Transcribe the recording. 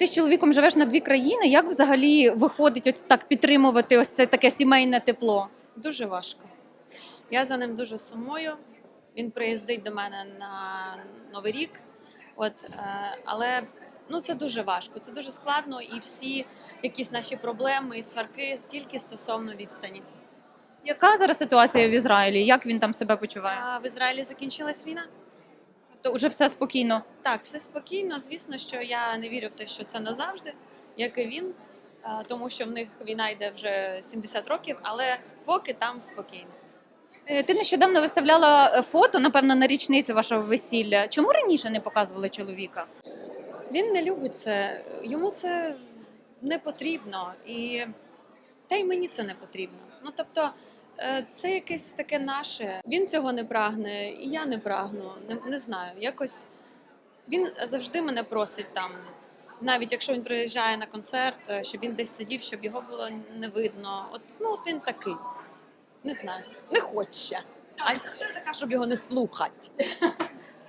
Ти з чоловіком живеш на дві країни. Як взагалі виходить ось так підтримувати ось це таке сімейне тепло? Дуже важко. Я за ним дуже сумую. Він приїздить до мене на Новий рік. От, е, але ну, це дуже важко, це дуже складно, і всі якісь наші проблеми і сварки тільки стосовно відстані. Яка зараз ситуація в Ізраїлі? Як він там себе почуває? А в Ізраїлі закінчилась війна? То вже все спокійно. Так, все спокійно. Звісно, що я не вірю в те, що це назавжди, як і він, тому що в них війна йде вже 70 років, але поки там спокійно. Е, Ти нещодавно виставляла е, фото, напевно, на річницю вашого весілля. Чому раніше не показували чоловіка? Він не любить це, йому це не потрібно, і та й мені це не потрібно. Ну тобто, це якесь таке наше. Він цього не прагне, і я не прагну. Не, не знаю. Якось він завжди мене просить там. Навіть якщо він приїжджає на концерт, е, щоб він десь сидів, щоб його було не видно. От ну от він такий. Не знаю, не хоче. А хто така, щоб його не слухати.